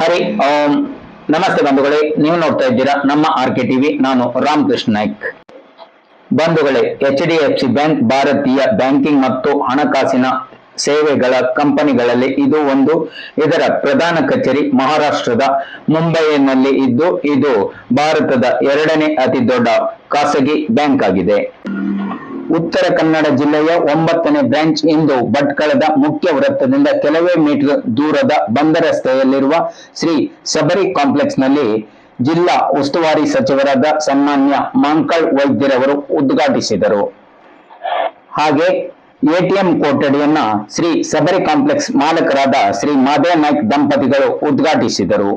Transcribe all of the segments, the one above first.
ಹರಿ, ಓಂ. ನಮಸ್ತೆ ಬಂಧುಗಳೇ, ನೀವು ನೋಡ್ತಾ ಇದ್ದೀರಾ ನಮ್ಮ ಆರ್ ಕೆ ಟಿವಿ, ನಾನು ರಾಮಕೃಷ್ಣ ನಾಯ್ಕ್. ಬಂಧುಗಳೇ, H D F C bank, ಭಾರತೀಯ ಬ್ಯಾಂಕಿಂಗ್ ಮತ್ತು ಹಣಕಾಸಿನ ಸೇವೆಗಳ ಕಂಪನಿಗಳಲ್ಲಿ ಇದು ಒಂದು ಇದರ ಪ್ರಧಾನ ಕಚೇರಿ ಮಹಾರಾಷ್ಟ್ರದ ಮುಂಬೈನಲ್ಲಿ ಇದ್ದು, ಇದು ಭಾರತದ ಎರಡನೇ ಅತಿ ದೊಡ್ಡ ಖಾಸಗಿ ಬ್ಯಾಂಕ್ ಆಗಿದೆ. ಉತ್ತರ ಕನ್ನಡ ಜಿಲ್ಲೆಯ ಒಂಬತ್ತನೇ ಬ್ರಾಂಚ್ ಇಂದು ಭಟ್ಕಳದ ಮುಖ್ಯ ವೃತ್ತದಿಂದ ಕೆಲವೇ ಮೀಟರ್ ದೂರದ ಬಂದ ರಸ್ತೆಯಲ್ಲಿರುವ ಶ್ರೀ ಸಬರಿ ಕಾಂಪ್ಲೆಕ್ಸ್ನಲ್ಲಿ ಜಿಲ್ಲಾ ಉಸ್ತುವಾರಿ ಸಚಿವರಾದ ಸನ್ಮಾನ್ಯ ಮಾಂಕಳ್ ವೈದ್ಯರವರು ಉದ್ಘಾಟಿಸಿದರು. ಹಾಗೆ ಎಟಿಎಂ ಕೊಠಡಿಯನ್ನ ಶ್ರೀ ಸಬರಿ ಕಾಂಪ್ಲೆಕ್ಸ್ ಮಾಲಕರಾದ ಶ್ರೀ ಮಾಧವ ನಾಯ್ಕ್ ದಂಪತಿಗಳು ಉದ್ಘಾಟಿಸಿದರು.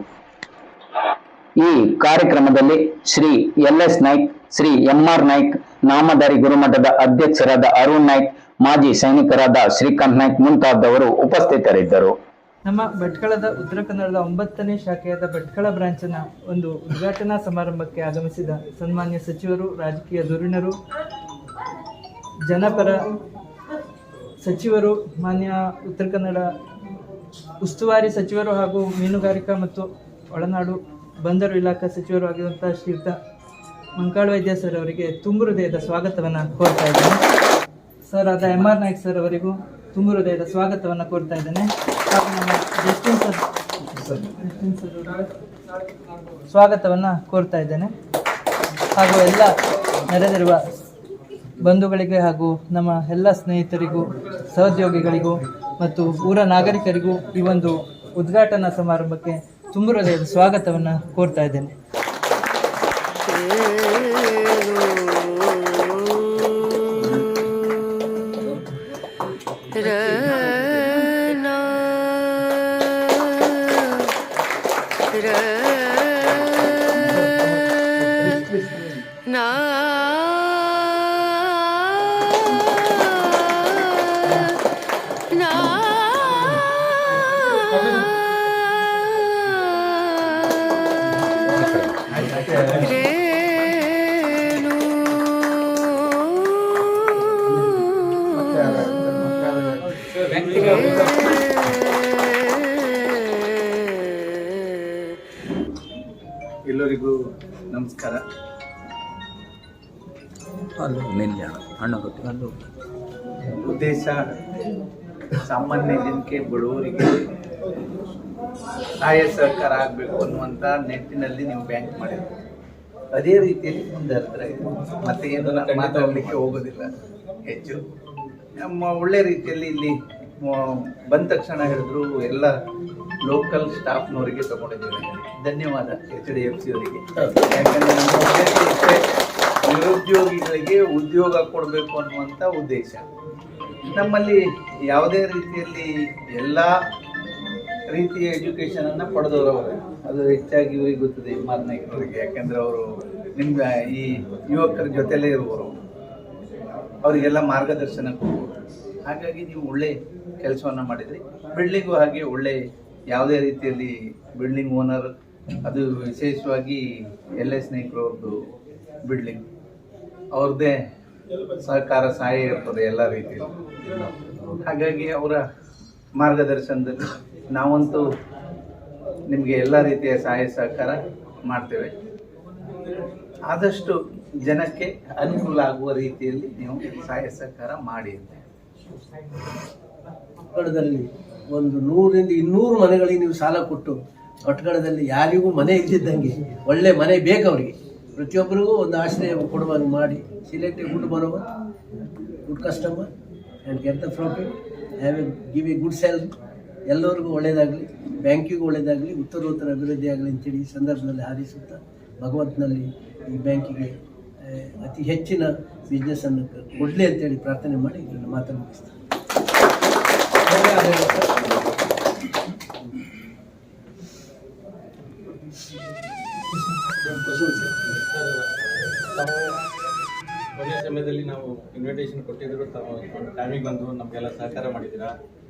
ಈ ಕಾರ್ಯಕ್ರಮದಲ್ಲಿ Shri L S Naik, Shri M R Naik, Namadhari ಗುರುಮಠದ ಅಧ್ಯಕ್ಷರಾದ ಅರುಣ್ ನಾಯ್ಕ್, ಮಾಜಿ ಸೈನಿಕರಾದ ಶ್ರೀಕಾಂತ್ ನಾಯ್ಕ್ ಮುಂತಾದವರು ಉಪಸ್ಥಿತರಿದ್ದರು. ನಮ್ಮ ಭಟ್ಕಳದ ಉತ್ತರ ಕನ್ನಡದ ಒಂಬತ್ತನೇ ಶಾಖೆಯಾದ ಭಟ್ಕಳ ಬ್ರಾಂಚ್ನ ಒಂದು ಉದ್ಘಾಟನಾ ಸಮಾರಂಭಕ್ಕೆ ಆಗಮಿಸಿದ ಸನ್ಮಾನ್ಯ ಸಚಿವರು, ರಾಜಕೀಯ ಧುರೀಣರು, ಜನಪರ ಸಚಿವರು, ಮಾನ್ಯ ಉತ್ತರ ಕನ್ನಡ ಉಸ್ತುವಾರಿ ಸಚಿವರು ಹಾಗೂ ಮೀನುಗಾರಿಕಾ ಮತ್ತು ಒಳನಾಡು ಬಂದರು ಇಲಾಖಾ ಸಚಿವರು ಆಗಿರುವಂತಹ ಶ್ರೀಯುತ ಮಂಕಾಳ ವೈದ್ಯ ಸರ್ ಅವರಿಗೆ ತುಂಬು ಹೃದಯದ ಸ್ವಾಗತವನ್ನು ಕೋರ್ತಾ ಇದ್ದೇನೆ. ಸರ್ ಆದ ಎಂ ಆರ್ ನಾಯ್ಕ್ ಸರ್ ಅವರಿಗೂ ತುಂಬು ಹೃದಯದ ಸ್ವಾಗತವನ್ನು ಕೋರ್ತಾ ಇದ್ದೇನೆ. ಸ್ವಾಗತವನ್ನ ಸರ್ ಸ್ವಾಗತವನ್ನು ಕೋರ್ತಾ ಇದ್ದೇನೆ. ಹಾಗೂ ಎಲ್ಲ ನೆರೆದಿರುವ ಬಂಧುಗಳಿಗೆ ಹಾಗೂ ನಮ್ಮ ಎಲ್ಲ ಸ್ನೇಹಿತರಿಗೂ, ಸಹೋದ್ಯೋಗಿಗಳಿಗೂ ಮತ್ತು ಊರ ನಾಗರಿಕರಿಗೂ ಈ ಒಂದು ಉದ್ಘಾಟನಾ ಸಮಾರಂಭಕ್ಕೆ ತುಂಬು ಹೃದಯದ ಸ್ವಾಗತವನ್ನು ಕೋರ್ತಾ ಇದ್ದೇನೆ ರನ ಎಲ್ಲರಿಗೂ ನಮಸ್ಕಾರ. ಉದ್ದೇಶ ಸಾಮಾನ್ಯ ಜನಕ್ಕೆ ಬಡವರಿಗೆ ಸಹಾಯ ಸಹಕಾರ ಆಗಬೇಕು ಅನ್ನುವಂಥ ನೆಟ್ಟಿನಲ್ಲಿ ನೀವು ಬ್ಯಾಂಕ್ ಮಾಡಿದ್ರು ಅದೇ ರೀತಿಯಲ್ಲಿ ಮುಂದುವರೆದ್ರೆ ಮತ್ತೆ ಏನು ನಾನು ಮಾತಾಡಲಿಕ್ಕೆ ಹೋಗೋದಿಲ್ಲ. ಹೆಚ್ಚು. ನಮ್ಮ ಒಳ್ಳೆ ರೀತಿಯಲ್ಲಿ ಇಲ್ಲಿ ಬಂದ ತಕ್ಷಣ ಹೇಳಿದ್ರು ಎಲ್ಲ ಲೋಕಲ್ ಸ್ಟಾಫ್ನವರಿಗೆ ತಗೊಂಡಿದ್ದೇವೆ. ಧನ್ಯವಾದ ಎಚ್ ಡಿ ಎಫ್ ಸಿ ಅವರಿಗೆ. ಯಾಕಂದ್ರೆ ನಿರುದ್ಯೋಗಿಗಳಿಗೆ ಉದ್ಯೋಗ ಕೊಡಬೇಕು ಅನ್ನುವಂಥ ಉದ್ದೇಶ. ನಮ್ಮಲ್ಲಿ ಯಾವುದೇ ರೀತಿಯಲ್ಲಿ ಎಲ್ಲ ರೀತಿಯ ಎಜುಕೇಷನನ್ನು ಪಡೆದವರವರೇ. ಅದು ಹೆಚ್ಚಾಗಿ ಇವರಿಗೆ ಗೊತ್ತದೆ ಮಾತನಾಡಿದವರಿಗೆ ಯಾಕೆಂದರೆ ಅವರು ನಿಮ್ಮ, ಈ ಯುವಕರ ಜೊತೆಲೇ ಇರುವವರು. ಅವರಿಗೆಲ್ಲ ಮಾರ್ಗದರ್ಶನ ಕೊಡುವರು ಹಾಗಾಗಿ ನೀವು ಒಳ್ಳೆ ಕೆಲಸವನ್ನ ಮಾಡಿದ್ರಿ. ಬಿಲ್ಡಿಂಗು ಹಾಗೆ ಒಳ್ಳೆ ಯಾವುದೇ ರೀತಿಯಲ್ಲಿ ಬಿಲ್ಡಿಂಗ್ ಓನರ್ ಅದು ವಿಶೇಷವಾಗಿ ಎಲ್ ಎಸ್ ಅವ್ರದ್ದು ಬಿಲ್ಡಿಂಗ್ ಅವ್ರದ್ದೇ ಸಹಕಾರ ಸಹಾಯ ಇರ್ತದೆ ಎಲ್ಲ ರೀತಿಯಲ್ಲಿ. ಹಾಗಾಗಿ ಅವರ ಮಾರ್ಗದರ್ಶನದಲ್ಲಿ ನಾವಂತೂ ನಿಮಗೆ ಎಲ್ಲ ರೀತಿಯ ಸಹಾಯ ಸಹಕಾರ ಮಾಡ್ತೇವೆ. ಆದಷ್ಟು ಜನಕ್ಕೆ ಅನುಕೂಲ ಆಗುವ ರೀತಿಯಲ್ಲಿ ನೀವು ಸಹಾಯ ಸಹಕಾರ ಮಾಡಿ ಭಟ್ಕಳದಲ್ಲಿ ಒಂದು ನೂರಿಂದ ಇನ್ನೂರು ಮನೆಗಳಿಗೆ ನೀವು ಸಾಲ ಕೊಟ್ಟು ಕಟ್ಟಡದಲ್ಲಿ ಯಾರಿಗೂ ಮನೆ ಇದ್ದಿದ್ದಂಗೆ ಒಳ್ಳೆ ಮನೆ ಬೇಕು ಅವರಿಗೆ ಪ್ರತಿಯೊಬ್ಬರಿಗೂ ಒಂದು ಆಶ್ರಯ ಕೊಡುವಂಗೆ ಮಾಡಿ ಸಿಲೆಕ್ಟ್ ಗುಡ್ ಬರುವ good customer and get the profit have a give a good sale ಎಲ್ಲರಿಗೂ ಒಳ್ಳೆಯದಾಗಲಿ ಬ್ಯಾಂಕಿಗೂ ಒಳ್ಳೆಯದಾಗಲಿ ಉತ್ತರೋತ್ತರ ಅಭಿವೃದ್ಧಿ ಆಗಲಿ ಅಂತೇಳಿ ಈ ಸಂದರ್ಭದಲ್ಲಿ ಹಾರಿಸುತ್ತಾ ಭಗವಂತನಲ್ಲಿ ಈ ಬ್ಯಾಂಕಿಗೆ ಅತಿ ಹೆಚ್ಚಿನ ಬಿಸ್ನೆಸ್ಸನ್ನು ಕೊಡಲಿ ಅಂತೇಳಿ ಪ್ರಾರ್ಥನೆ ಮಾಡಿ ಇದನ್ನು ಮಾತನ್ನು ಮುಗಿಸ್ತಾರೆ ಕೊನೆಯ ಸಮಯದಲ್ಲಿ ನಾವು ಇನ್ವಿಟೇಷನ್ ಕೊಟ್ಟಿದ್ರು, ತಾವು ಟೈಮಿಗೆ ಬಂದು ನಮಗೆಲ್ಲ ಸಹಕಾರ ಮಾಡಿದ್ದೀರಾ?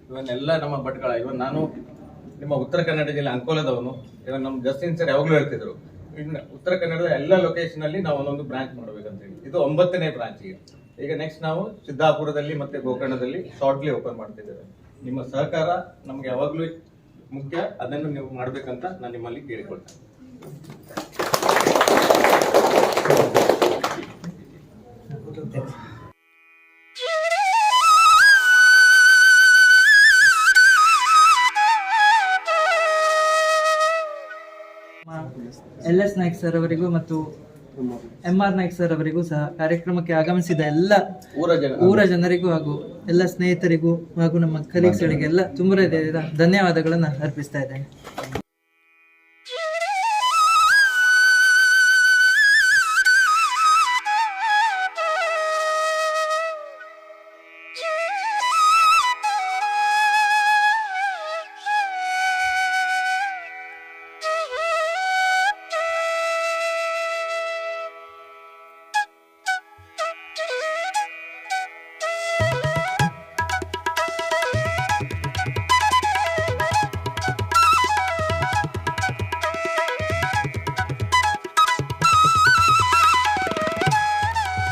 ಇವನ್ ನಮ್ಮ ಭಟ್ಗಳ ಇವನ್ ನಾನು ನಿಮ್ಮ ಉತ್ತರ ಕನ್ನಡ ಅಂಕೋಲದವನು. ಇವನ್ ನಮ್ಮ ಜಸ್ಟಿನ್ ಸರ್ ಯಾವಾಗಲೂ ಹೇಳ್ತಿದ್ರು ಉತ್ತರ ಕನ್ನಡದ ಎಲ್ಲ ಲೊಕೇಶನ್ ಅಲ್ಲಿ ನಾವು ಒಂದೊಂದು ಬ್ರಾಂಚ್ ಮಾಡಬೇಕಂತ ಹೇಳಿ ಇದು ಒಂಬತ್ತನೇ ಬ್ರಾಂಚ್ ಈಗ. ಈಗ ನೆಕ್ಸ್ಟ್ ನಾವು ಸಿದ್ದಾಪುರದಲ್ಲಿ ಮತ್ತೆ ಗೋಕರ್ಣದಲ್ಲಿ ಶಾರ್ಟ್ಲಿ ಓಪನ್ ಮಾಡ್ತಿದ್ದೇವೆ. ನಿಮ್ಮ ಸಹಕಾರ ನಮ್ಗೆ ಯಾವಾಗಲೂ ಮುಖ್ಯ. ಅದನ್ನು ನೀವು ಮಾಡ್ಬೇಕಂತ ನಾನು ನಿಮ್ಮಲ್ಲಿ ಕೇಳಿಕೊಳ್ತೇನೆ. ಎಲ್ ಎಸ್ ನಾಯ್ಕ್ ಸರ್ ಅವರಿಗೂ ಮತ್ತು ಎಂ ಆರ್ ನಾಯ್ಕ್ ಸರ್ ಅವರಿಗೂ ಸಹ ಕಾರ್ಯಕ್ರಮಕ್ಕೆ ಆಗಮಿಸಿದ ಎಲ್ಲ ಊರ ಜನ ಊರ ಜನರಿಗೂ ಹಾಗೂ ಎಲ್ಲ ಸ್ನೇಹಿತರಿಗೂ ಹಾಗೂ ನಮ್ಮ ಕಲೀಗ್ಸ್ಗಳಿಗೆಲ್ಲ ತುಂಬ ಧನ್ಯವಾದಗಳನ್ನು ಅರ್ಪಿಸ್ತಾ ಇದ್ದೇನೆ.